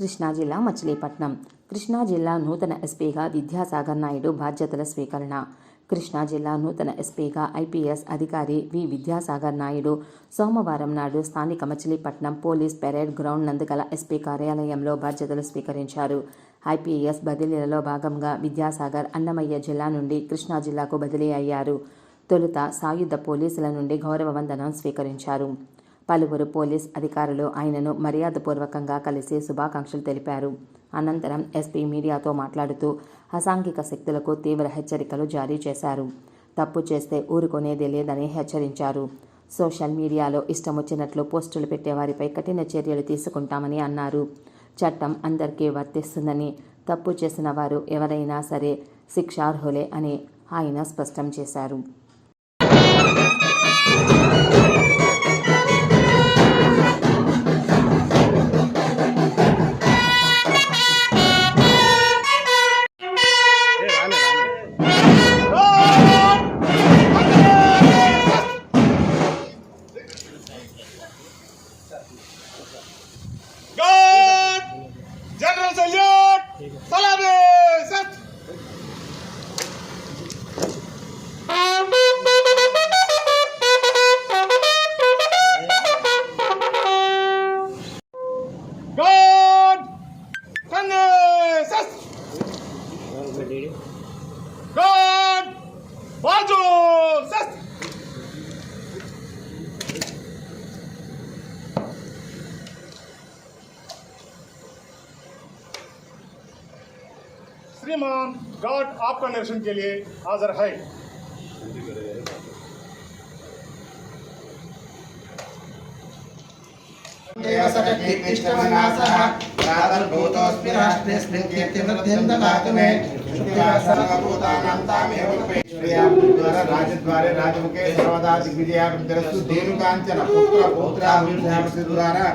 కృష్ణా జిల్లా మచిలీపట్నం. కృష్ణా జిల్లా నూతన ఎస్పీగా విద్యాసాగర్ నాయుడు బాధ్యతల స్వీకరణ. కృష్ణా జిల్లా నూతన ఎస్పీగా ఐపీఎస్ అధికారి వి విద్యాసాగర్ నాయుడు. సోమవారం నాడు స్థానిక మచిలీపట్నం పోలీస్ పెరేడ్ గ్రౌండ్ నందుగల ఎస్పీ కార్యాలయంలో బాధ్యతలు స్వీకరించారు. ఐపీఎస్ బదిలీలలో భాగంగా విద్యాసాగర్ అన్నమయ్య జిల్లా నుండి కృష్ణా జిల్లాకు బదిలీ అయ్యారు. తొలుత సాయుధ పోలీసుల నుండి గౌరవ వందనం స్వీకరించారు. పలువురు పోలీస్ అధికారులు ఆయనను మర్యాదపూర్వకంగా కలిసి శుభాకాంక్షలు తెలిపారు. అనంతరం ఎస్పీ మీడియాతో మాట్లాడుతూ అసాంఘిక శక్తులకు తీవ్ర హెచ్చరికలు జారీ చేశారు. తప్పు చేస్తే ఊరుకునేదే లేదని హెచ్చరించారు. సోషల్ మీడియాలో ఇష్టం వచ్చినట్లు పోస్టులు పెట్టేవారిపై కఠిన చర్యలు తీసుకుంటామని అన్నారు. చట్టం అందరికీ వర్తిస్తుందని తప్పు చేసిన వారు ఎవరైనా సరే శిక్షార్హులే అని ఆయన స్పష్టం చేశారు. गॉड आपका निरीक्षण के लिए हाजिर है राजद्वारे राजमुखे सर्वदा दिग्विजयाभिरस्तु धेनुकाञ्चन पुत्र पौत्राभिवृद्धामसुद्वारा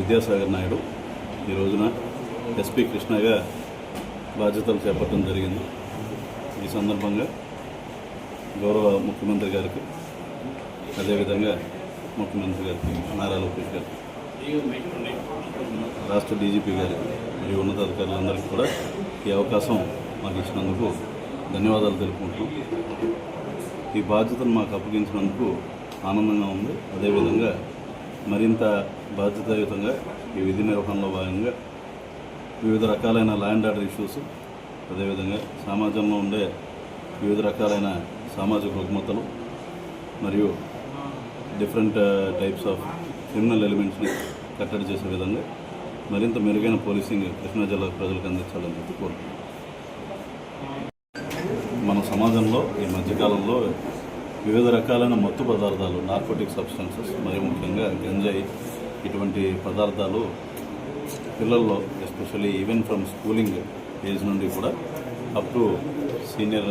విద్యాసాగర్ నాయుడు ఈ రోజున ఎస్పీ కృష్ణగా బాధ్యతలు చేపట్టడం జరిగింది. ఈ సందర్భంగా గౌరవ ముఖ్యమంత్రి గారికి అదేవిధంగా ముఖ్యమంత్రి గారికి నారా లోకేష్ గారికి రాష్ట్ర డీజీపీ గారికి మరియు ఉన్నతాధికారులందరికీ కూడా ఈ అవకాశం మాకు ఇచ్చినందుకు ధన్యవాదాలు తెలుపుకుంటూ ఈ బాధ్యతను మాకు అప్పగించినందుకు ఆనందంగా ఉంది. అదేవిధంగా మరింత బాధ్యతాయుతంగా ఈ విధి నిర్వహణలో భాగంగా వివిధ రకాలైన ల్యాండ్ ఆర్డర్ ఇష్యూస్ అదేవిధంగా సమాజంలో ఉండే వివిధ రకాలైన సామాజిక రుగ్మతలు మరియు డిఫరెంట్ టైప్స్ ఆఫ్ క్రిమినల్ ఎలిమెంట్స్ని కట్టడి చేసే విధంగా మరింత మెరుగైన పోలీసింగ్ కృష్ణా జిల్లా ప్రజలకు అందించాలని చెప్పి కోరుకుంటున్నాను. మన సమాజంలో ఈ మధ్యకాలంలో వివిధ రకాలైన మత్తు పదార్థాలు నార్కోటిక్ సబ్స్టెన్సెస్ మరియు ముఖ్యంగా గంజాయి ఇటువంటి పదార్థాలు పిల్లల్లో especially even from schooling age నుండి కూడా up to senior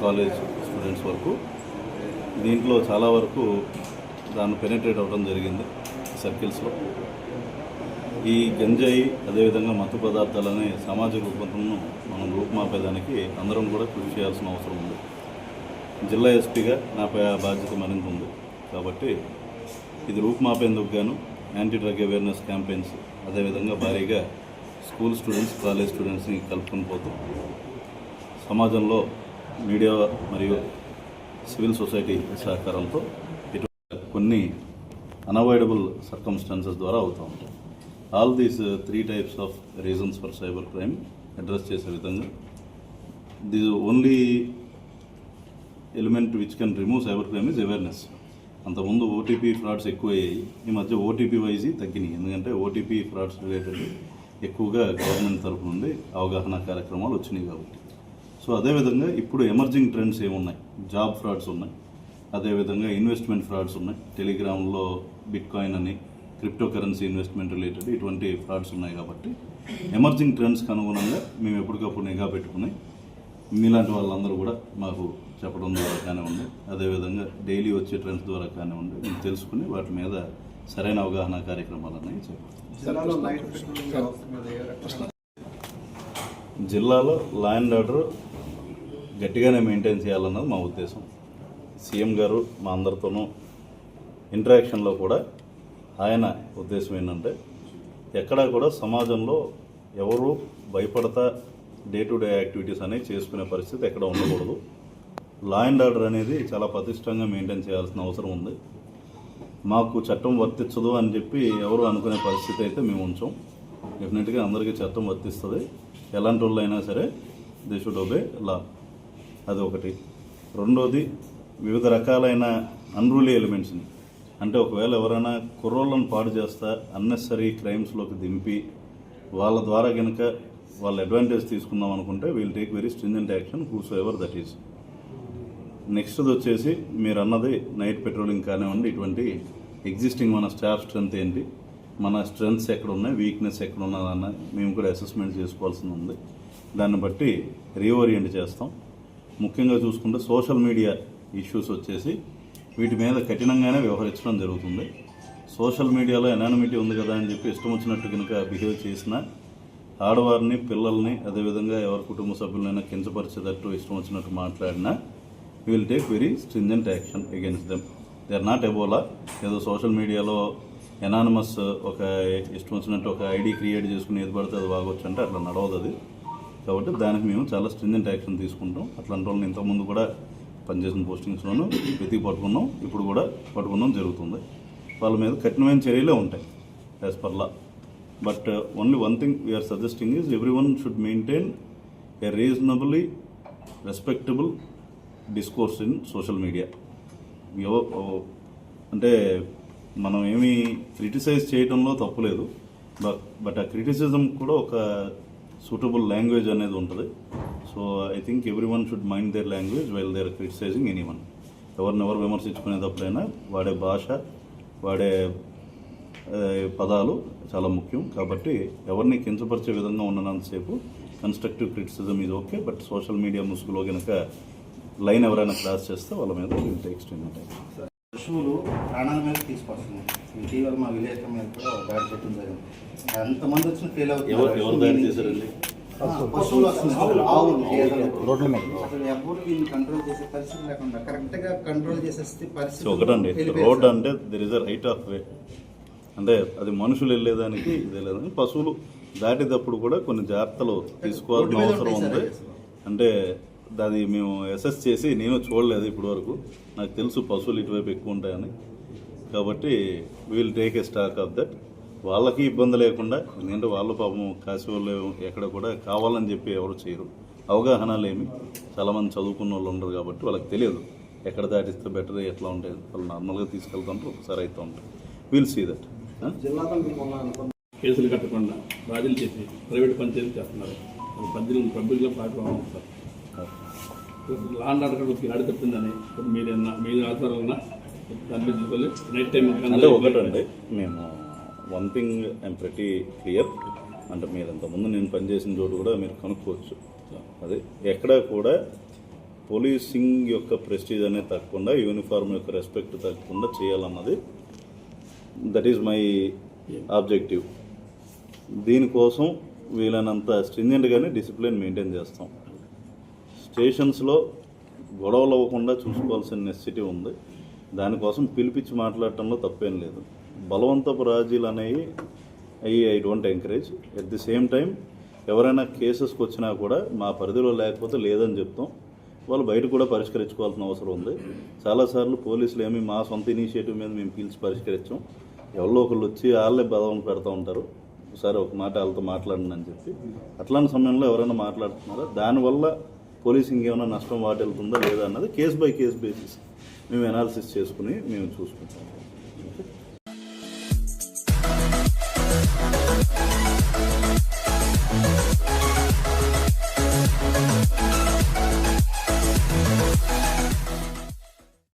college students వరకు దీంట్లో చాలా వరకు దాన్ని పెనిట్రేట్ అవ్వడం జరిగింది సర్కిల్స్లో ఈ గంజాయి అదేవిధంగా మత్తు పదార్థాలనే సామాజిక రూపంను మనం రూపుమాపేదానికి అందరం కూడా కృషి చేయాల్సిన అవసరం ఉంది. జిల్లా ఎస్పీగా నాపై ఆ బాధ్యత మరింత ఉంది. కాబట్టి ఇది రూపుమాపేందుకు గాను యాంటీ డ్రగ్ అవేర్నెస్ క్యాంపెయిన్స్ అదేవిధంగా భారీగా స్కూల్ స్టూడెంట్స్ కాలేజ్ స్టూడెంట్స్ని కలుపుకొని పోతాం. సమాజంలో మీడియా మరియు సివిల్ సొసైటీ సహకారంతో ఇటువంటి కొన్ని అన్అవాయిడబుల్ సర్కమ్స్టాన్సెస్ ద్వారా అవుతూ ఉంటాయి all these three types of reasons for cyber crime address చేసే విధంగా these only element which can remove cyber crime is awareness అంతకుముందు ఓటీపీ ఫ్రాడ్స్ ఎక్కువయ్యాయి. ఈ మధ్య ఓటీపీ వైజ్ తగ్గినాయి. ఎందుకంటే ఓటీపీ ఫ్రాడ్స్ రిలేటెడ్ ఎక్కువగా గవర్నమెంట్ తరఫు నుండి అవగాహన కార్యక్రమాలు వచ్చినాయి కాబట్టి. సో అదేవిధంగా ఇప్పుడు ఎమర్జింగ్ ట్రెండ్స్ ఏమున్నాయి? జాబ్ ఫ్రాడ్స్ ఉన్నాయి. అదేవిధంగా ఇన్వెస్ట్మెంట్ ఫ్రాడ్స్ ఉన్నాయి. టెలిగ్రామ్లో బిట్ కాయిన్ అని క్రిప్టో కరెన్సీ ఇన్వెస్ట్మెంట్ రిలేటెడ్ ఇటువంటి ఫ్రాడ్స్ ఉన్నాయి కాబట్టి. ఎమర్జింగ్ ట్రెండ్స్కి అనుగుణంగా మేము ఎప్పటికప్పుడు నిఘా పెట్టుకుని మీలాంటి వాళ్ళందరూ కూడా మాకు చెప్పడం ద్వారా కానివ్వండి అదేవిధంగా డైలీ వచ్చే ట్రెండ్స్ ద్వారా కానివ్వండి మేము తెలుసుకుని వాటి మీద సరైన అవగాహన కార్యక్రమాలు అనేవి చేపడతాం. జిల్లాలో లా అండ్ ఆర్డర్ గట్టిగానే మెయింటైన్ చేయాలన్నది మా ఉద్దేశం. సీఎం గారు మా అందరితోనూ ఇంటరాక్షన్లో కూడా ఆయన ఉద్దేశం ఏంటంటే ఎక్కడా కూడా సమాజంలో ఎవరు భయపడతా డే టు డే యాక్టివిటీస్ అనేవి చేసుకునే పరిస్థితి ఎక్కడ ఉండకూడదు. లా అండ్ ఆర్డర్ అనేది చాలా పటిష్టంగా మెయింటైన్ చేయాల్సిన అవసరం ఉంది. మాకు చట్టం వర్తించదు అని చెప్పి ఎవరు అనుకునే పరిస్థితి అయితే మేము ఉంచాం. డెఫినెట్గా అందరికీ చట్టం వర్తిస్తుంది. ఎలాంటి వాళ్ళు అయినా సరే దే షుడ్ ఒబే లా అది ఒకటి. రెండోది వివిధ రకాలైన అన్రూలీ ఎలిమెంట్స్ని అంటే ఒకవేళ ఎవరైనా కుర్రోళ్ళను పాడు చేస్తా అన్నెసరీ క్రైమ్స్లోకి దింపి వాళ్ళ ద్వారా కనుక వాళ్ళ అడ్వాంటేజ్ తీసుకుందాం అనుకుంటే we'll take very stringent action whosoever that is next వచ్చేసి మీరు అన్నది నైట్ పెట్రోలింగ్ కానివ్వండి ఇటువంటి ఎగ్జిస్టింగ్ మన స్టాఫ్ స్ట్రెంత్ ఏంటి మన స్ట్రెంగ్స్ ఎక్కడ ఉన్నాయి వీక్నెస్ ఎక్కడ ఉన్నదన్న మేము కూడా అసెస్మెంట్ చేసుకోవాల్సి ఉంది. దాన్ని బట్టి రీఓరియంట్ చేస్తాం. ముఖ్యంగా చూసుకుంటే సోషల్ మీడియా ఇష్యూస్ వచ్చేసి వీటి మీద కఠినంగానే వ్యవహరించడం జరుగుతుంది. సోషల్ మీడియాలో ఎనానిమిటీ ఉంది కదా అని చెప్పి ఇష్టం వచ్చినట్టు కనుక బిహేవ్ చేసినా ఆడవారిని పిల్లల్ని అదేవిధంగా ఎవరి కుటుంబ సభ్యులైనా కించపరిచేటట్టు ఇష్టం వచ్చినట్టు మాట్లాడినా will take very stringent action against them they are not Ebola ఏదో సోషల్ మీడియాలో ఎనానమస్ ఒక ఇష్టం వచ్చినట్టు ఒక ఐడి క్రియేట్ చేసుకుని ఏది పడితే అది బాగొచ్చు అంటే అట్లా నడవదు అది. కాబట్టి దానికి మేము చాలా స్ట్రింజెంట్ యాక్షన్ తీసుకుంటాం. అట్లాంటి వాళ్ళని ఇంతకుముందు కూడా పనిచేసిన పోస్టింగ్స్లోనూ వెతికి పట్టుకున్నాం. ఇప్పుడు కూడా పట్టుకున్నాం జరుగుతుంది. వాళ్ళ మీద కఠినమైన చర్యలే ఉంటాయి as per law but only one thing we are suggesting is everyone should maintain a reasonably respectable discourse in social media. అంటే మనం ఏమీ క్రిటిసైజ్ చేయడంలో తప్పులేదు బట్ బట్ ఆ క్రిటిసిజం కూడా ఒక సూటబుల్ లాంగ్వేజ్ అనేది ఉంటుంది. So I think everyone should mind their language while they're criticising anyone ఎవరిని ఎవరు విమర్శించుకునేటప్పుడైనా వాడే భాష వాడే పదాలు చాలా ముఖ్యం. కాబట్టి ఎవరిని కించపరిచే విధంగా ఉన్నంతసేపు కన్స్ట్రక్టివ్ క్రిటిసిజం ఇది ఓకే. బట్ సోషల్ మీడియా ముసుగులో కనుక లైన్ ఎవరైనా క్రాస్ చేస్తే వాళ్ళ మీద విల్ టేక్ స్ట్రింగ్ పశువులు ప్రాణాల మీద తీసుకొస్తున్నాయి. ఇటీవల మా విలేజ్ మీద కూడా ఒక దాడి జరిగింది. వచ్చిన ఫెయిల్ ఎవరు ఎవరు దాడి చేశారండి? ఆ, పశువులు వస్తున్నాయి. ఆవులు గేదెలు. అసలు ఎవరు వీళ్ళు కంట్రోల్ చేసే పరిస్థితి లేకుండా కరెక్ట్గా కంట్రోల్ చేసేస్తే పరిస్థితి ఒకటండి. రోడ్. అంటే there is a right of way అంటే అది మనుషులు వెళ్ళేదానికి ఇది లేదని పశువులు దాటేటప్పుడు కూడా కొన్ని జాగ్రత్తలు తీసుకోవాల్సిన మీద అవసరం ఉంది. అంటే దాన్ని మేము అసెస్ చేసి నేను చూడలేదు ఇప్పటివరకు. నాకు తెలుసు పశువులు ఇటువైపు ఎక్కువ ఉంటాయని. కాబట్టి we'll take a stock of that వాళ్ళకి ఇబ్బంది లేకుండా ఎందుకంటే వాళ్ళ పాపం కాశీ వాళ్ళు ఎక్కడ కూడా కావాలని చెప్పి ఎవరు చేయరు. అవగాహన లేమి. చాలామంది చదువుకున్న వాళ్ళు ఉండరు కాబట్టి వాళ్ళకి తెలియదు. ఎక్కడ దాటిస్తే బెటర్ ఎట్లా ఉంటాయి వాళ్ళు నార్మల్గా తీసుకెళ్తుంటారు ఒకసారి అవుతూ ఉంటారు. విల్ సీ దట్ కేసులు కట్టకుండా బాధ్యతలు చేసి ప్రైవేట్ పంచాయతీ చేస్తున్నారు. పద్దెనిమిది పబ్లిక్లో పాటు సార్. లాండ్ ఆర్డర్ కొద్దిగా అడి తప్పిందని మీరు మీరు ఆధ్వర్యంలో నైట్ టైం అంటే ఒకటండి మేము one thing I'm pretty clear అంటే మీరు ఇంతకుముందు నేను పనిచేసిన చోటు కూడా మీరు కనుక్కోవచ్చు. అది ఎక్కడ కూడా పోలీసింగ్ యొక్క ప్రెస్టీజ్ అనేది తగ్గకుండా యూనిఫామ్ యొక్క రెస్పెక్ట్ తగ్గకుండా చేయాలన్నది దట్ ఈజ్ మై ఆబ్జెక్టివ్ దీనికోసం వీలైనంత స్ట్రింజెంట్గానే డిసిప్లిన్ మెయింటైన్ చేస్తాం. స్టేషన్స్లో గొడవలు అవ్వకుండా చూసుకోవాల్సిన నెసిటీ ఉంది. దానికోసం పిలిపించి మాట్లాడటంలో తప్పేం లేదు. బలవంతపు రాజీలు అనేవి అయ్యి I don't encourage. At the same time ఎవరైనా కేసెస్కి వచ్చినా కూడా మా పరిధిలో లేకపోతే లేదని చెప్తాం. వాళ్ళు బయట కూడా పరిష్కరించుకోవాల్సిన అవసరం ఉంది. చాలాసార్లు పోలీసులు ఏమి మా సొంత ఇనిషియేటివ్ మీద మేము పిలిచి పరిష్కరించాం. ఎవరో ఒకళ్ళు వచ్చి వాళ్ళే బలం పెడతా ఉంటారు. ఒకసారి ఒక మాట వాళ్ళతో మాట్లాడినని చెప్పి. అట్లాంటి సమయంలో ఎవరైనా మాట్లాడుతున్నారా? దానివల్ల పోలీసింగ్ ఏమైనా నష్టం వాటెళ్తుందా లేదా అన్నది కేసు బై కేసు బేసిస్ మేము అనాలిసిస్ చేసుకుని మేము చూసుకుంటాం.